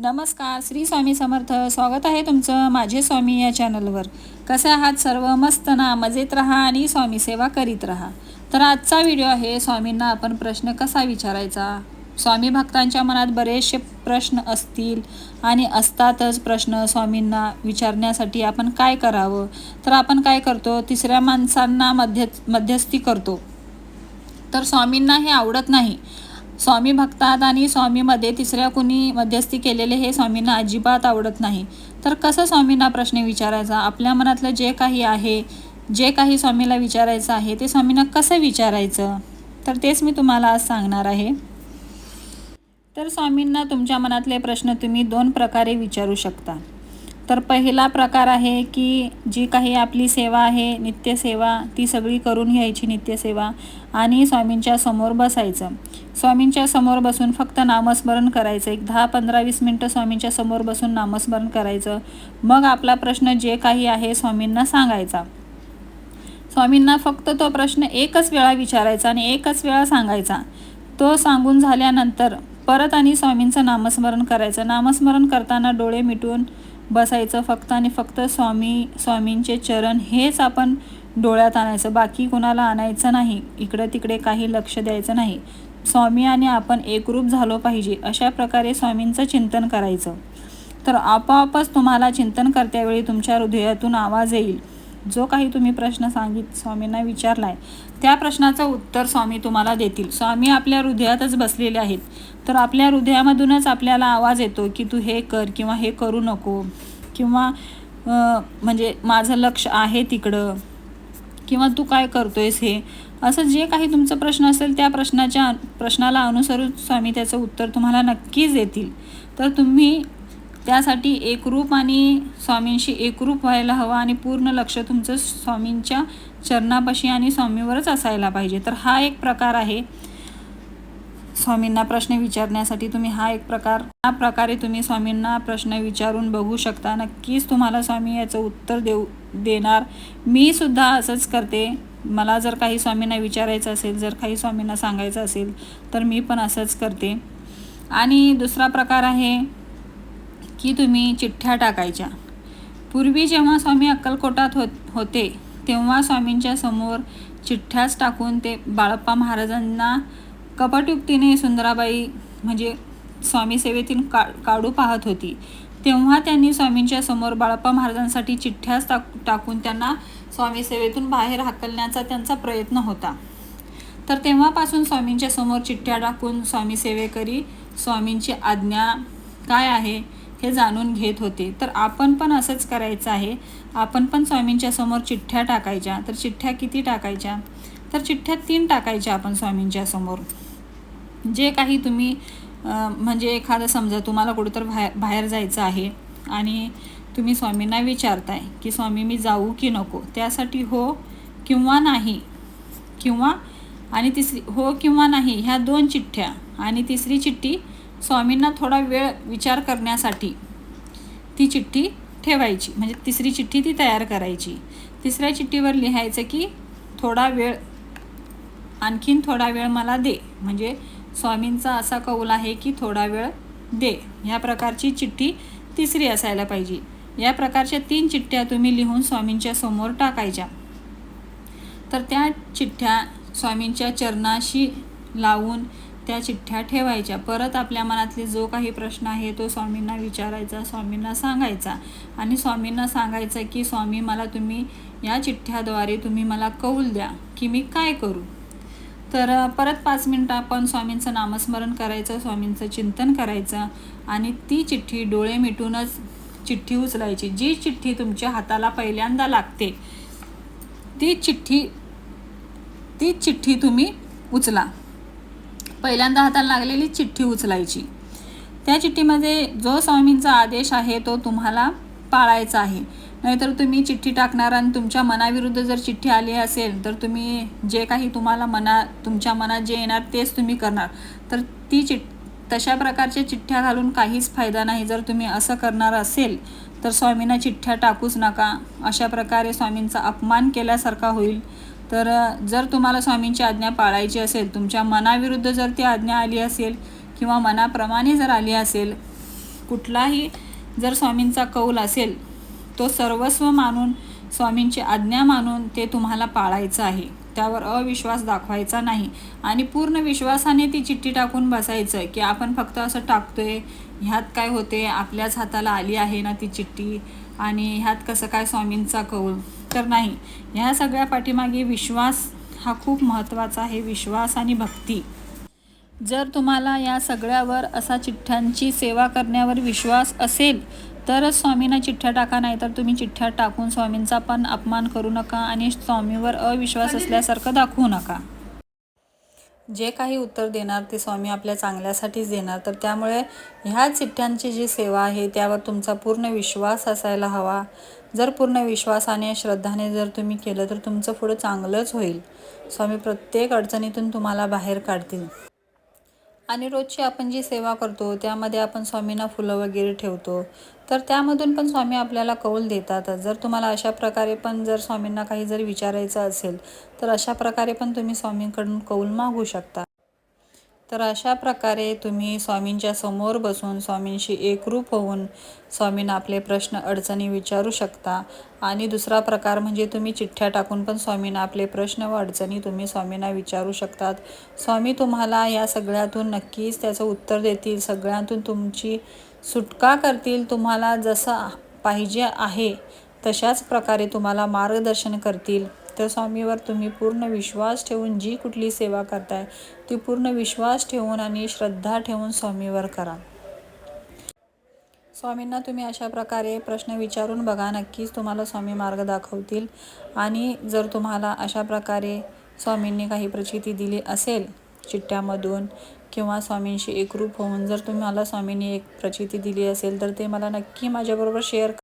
नमस्कार श्री स्वामी समर्थ. स्वागत आहे तुमचं माझे स्वामी या चॅनलवर कसे आहात सर्व? मस्त ना? मजेत राहा आणि स्वामी सेवा करीत राहा. तर आजचा व्हिडिओ आहे स्वामींना आपण प्रश्न कसा विचारायचा? स्वामी भक्तांच्या मनात बरेचसे प्रश्न असतील आणि असतातच प्रश्न स्वामींना विचारण्यासाठी आपण काय करावं? तर आपण काय करतो? तिसऱ्या माणसांना मध्य मध्यस्थी करतो. तर स्वामींना हे आवडत नाही. स्वामी भक्तात आणि स्वामीमध्ये तिसऱ्या कुणी मध्यस्थी केलेले हे स्वामींना अजिबात आवडत नाही. तर कसं स्वामींना प्रश्न विचारायचा? आपल्या मनातलं जे काही आहे जे काही स्वामीला विचारायचं आहे ते स्वामींना कसं विचारायचं? तर तेच मी तुम्हाला आज सांगणार आहे. तर स्वामींना तुमच्या मनातले प्रश्न तुम्ही दोन प्रकारे विचारू शकता. तर पहिला प्रकार आहे की जी काही आपली सेवा आहे नित्यसेवा ती सगळी करून घ्यायची नित्यसेवा आणि स्वामींच्या समोर बसायचं. स्वामींच्या समोर बसून फक्त नामस्मरण करायचं. एक दहा पंधरा वीस मिनटं स्वामींच्या समोर बसून नामस्मरण करायचं. मग आपला प्रश्न जे काही आहे स्वामींना सांगायचा. स्वामींना फक्त तो प्रश्न एकच वेळा विचारायचा आणि एकच वेळा सांगायचा. तो सांगून झाल्यानंतर परत आणि स्वामींचं नामस्मरण करायचं. नामस्मरण करताना डोळे मिटून बसायचं फक्त आणि फक्त स्वामी स्वामींचे चरण हेच आपण डोळ्यात आणायचं. बाकी कोणाला आणायचं नाही. इकडे तिकडे काही लक्ष द्यायचं नाही. स्वामी आणि आपण एकरूप झालो पाहिजे अशा प्रकारे स्वामींचं चिंतन करायचं. तर आपोआपच तुम्हाला चिंतन करत्यावेळी तुमच्या हृदयातून आवाज येईल. जो काही तुम्ही प्रश्न सांगित स्वामींना विचारला आहे त्या प्रश्नाचं उत्तर स्वामी तुम्हाला देतील. स्वामी आपल्या हृदयातच बसलेले आहेत. तर आपल्या हृदयामधूनच आपल्याला आवाज येतो की तू हे कर किंवा हे करू नको. किंवा म्हणजे माझं लक्ष आहे तिकडं. किंवा तू काय करतोयस हे. असं जे काही तुमचं प्रश्न असेल त्या प्रश्नाच्या प्रश्नाला अनुसरून स्वामी त्याचं उत्तर तुम्हाला नक्कीच देतील. तर तुम्ही त्यासाठी एकरूप आणि स्वामींशी एकरूप व्हायला हवं आणि पूर्ण लक्ष तुमचं स्वामींच्या चरणापाशी आणि स्वामीवरच असायला पाहिजे. तर हा एक प्रकार आहे. स्वामींना प्रश्न विचारण्यासाठी तुम्ही हा एक प्रकार हा प्रकारे तुम्ही स्वामींना प्रश्न विचारून बघू शकता. नक्कीच तुम्हाला स्वामी याचं उत्तर देऊ देणार. मी सुद्धा असंच करते. मला जर काही स्वामींना विचारायचं असेल जर काही स्वामींना सांगायचं असेल तर मी पण असंच करते. आणि दुसरा प्रकार आहे की तुम्ही चिठ्ठ्या टाकायच्या. पूर्वी जेव्हा स्वामी अक्कलकोटात होत होते तेव्हा स्वामींच्या समोर चिठ्ठ्याच टाकून ते बाळप्पा महाराजांना कपटयुक्तीने सुंदराबाई म्हणजे स्वामी सेवेतील का काढू पाहत होती. तेव्हा त्यांनी स्वामींच्या समोर बाळप्पा महाराजांसाठी चिठ्ठ्याच टाक टाकून त्यांना स्वामी सेवेतून बाहेर हाकलण्याचा त्यांचा प्रयत्न होता. तर तेव्हापासून स्वामींच्या समोर चिठ्ठ्या टाकून स्वामी सेवेकरी स्वामींची आज्ञा काय आहे हे जाणून घेत होते. तर आपण पण असंच करायचं आहे. आपण पण स्वामींच्या समोर चिठ्ठ्या टाकायच्या. तर चिठ्ठ्या किती टाकायच्या? तर चिठ्ठ्या तीन टाकायच्या आपण स्वामींच्या समोर. जे काही तुम्ही म्हणजे एखादं समजा तुम्हाला कुठंतर बाहेर बाहेर जायचं आहे आणि तुम्ही स्वामींना विचारताय की स्वामी मी जाऊ की नको त्यासाठी हो किंवा नाही किंवा आणि तिसरी हो किंवा नाही ह्या दोन चिठ्ठ्या आणि तिसरी चिठ्ठी स्वामींना थोडा वेळ विचार करण्यासाठी ती चिठ्ठी ठेवायची. म्हणजे तिसरी चिठ्ठी ती तयार करायची. तिसऱ्या चिठ्ठीवर लिहायचं की थोडा वेळ आणखीन थोडा वेळ मला दे. म्हणजे स्वामींचा असा कौल आहे की थोडा वेळ दे. ह्या प्रकारची चिठ्ठी तिसरी असायला पाहिजे. या प्रकारच्या तीन चिठ्ठ्या तुम्ही लिहून स्वामींच्या समोर टाकायच्या. तर त्या चिठ्ठ्या स्वामींच्या चरणाशी लावून त्या चिठ्ठ्या ठेवायच्या. परत आपल्या मनातले जो काही प्रश्न आहे तो स्वामींना विचारायचा स्वामींना सांगायचा. आणि स्वामींना सांगायचं की स्वामी मला तुम्ही या चिठ्ठ्याद्वारे तुम्ही मला कौल द्या की मी काय करू? तर परत पाच मिनटं आपण स्वामींचं नामस्मरण करायचं स्वामींचं चिंतन करायचं आणि ती चिठ्ठी डोळे मिटूनच चिठ्ठी उचलायची. जी चिठ्ठी तुमच्या हाताला पहिल्यांदा लागते ती चिठ्ठी ती चिठ्ठी तुम्ही उचला. पहिल्यांदा हाताला लागलेली चिठ्ठी उचलायची. त्या चिठ्ठीमध्ये जो स्वामींचा आदेश आहे तो तुम्हाला पाळायचा आहे. नाहीतर तुम्ही चिठ्ठी टाकणार आणि तुमच्या मनाविरुद्ध जर चिठ्ठी आली असेल तर तुम्ही जे काही तुम्हाला मना तुमच्या मनात जे येणार तेच तुम्ही करणार. तर ती चिठ तशा प्रकारच्या चिठ्ठ्या घालून काहीच फायदा नाही. जर तुम्ही असं करणार असेल तर स्वामींना चिठ्ठ्या टाकूच नका. अशा प्रकारे स्वामींचा अपमान केल्यासारखा होईल. तर जर तुम्हाला स्वामींची आज्ञा पाळायची असेल तुमच्या मनाविरुद्ध जर ती आज्ञा आली असेल किंवा मनाप्रमाणे जर आली असेल कुठलाही जर स्वामींचा कौल असेल तो सर्वस्व मानून स्वामींची आज्ञा मानून ते तुम्हाला पाळायचं आहे. त्यावर अविश्वास दाखवायचा नाही. आणि पूर्ण विश्वासाने ती चिठ्ठी टाकून बसायचं की आपण फक्त असं टाकतोय ह्यात काय होते आपल्याच हाताला आली आहे ना ती चिठ्ठी? आणि ह्यात कसं काय स्वामींचा कौल? तर नाही. ह्या सगळ्या पाठीमागे विश्वास हा खूप महत्त्वाचा आहे. विश्वास आणि भक्ती. जर तुम्हाला या सगळ्यावर असा चिठ्ठ्यांची सेवा करण्यावर विश्वास असेल तरच स्वामींना चिठ्ठ्या टाका नाही तर तुम्ही चिठ्ठ्या टाकून स्वामींचा पण अपमान करू नका आणि स्वामीवर अविश्वास असल्यासारखं दाखवू नका. जे काही उत्तर देणार ते स्वामी आपल्या चांगल्यासाठीच देणार. तर त्यामुळे ह्या चिठ्ठ्यांची जी सेवा आहे त्यावर तुमचा पूर्ण विश्वास असायला हवा. जर पूर्ण विश्वासाने श्रद्धाने जर तुम्ही केलं तर तुमचं पुढं चांगलंच होईल. स्वामी प्रत्येक अडचणीतून तुम्हाला बाहेर काढतील. आणि रोजची आपण जी सेवा करतो त्यामध्ये आपण स्वामींना फुलं वगैरे ठेवतो. तर त्यामधून पण स्वामी आपल्याला कौल देतातच जर तुम्हाला अशा प्रकारे पण जर स्वामींना काही जर विचारायचं असेल तर अशा प्रकारे पण तुम्ही स्वामींकडून कौल मागू शकता. तर अशा प्रकारे तुम्ही स्वामींच्या समोर बसून स्वामींशी एकरूप होऊन स्वामींना आपले प्रश्न अडचणी विचारू शकता. आणि दुसरा प्रकार म्हणजे तुम्ही चिठ्ठ्या टाकून पण स्वामींना आपले प्रश्न व अडचणी तुम्ही स्वामींना विचारू शकतात. स्वामी तुम्हाला या सगळ्यातून नक्कीच त्याचं उत्तर देतील. सगळ्यातून तुमची सुटका करतील. तुम्हाला जसं पाहिजे आहे तशाच प्रकारे तुम्हाला मार्गदर्शन करतील. तर स्वामीवर तुम्ही पूर्ण विश्वास ठेवून जी कुठली सेवा करताय ती पूर्ण विश्वास ठेवून आणि श्रद्धा ठेवून स्वामीवर करा. स्वामींना तुम्ही अशा प्रकारे प्रश्न विचारून बघा नक्कीच तुम्हाला स्वामी मार्ग दाखवतील. आणि जर तुम्हाला अशा प्रकारे स्वामींनी काही प्रचिती दिली असेल चिठ्ठ्यामधून किंवा स्वामींशी एकरूप होऊन जर तुम्हाला स्वामींनी एक प्रचिती दिली असेल तर ते मला नक्की माझ्याबरोबर शेअर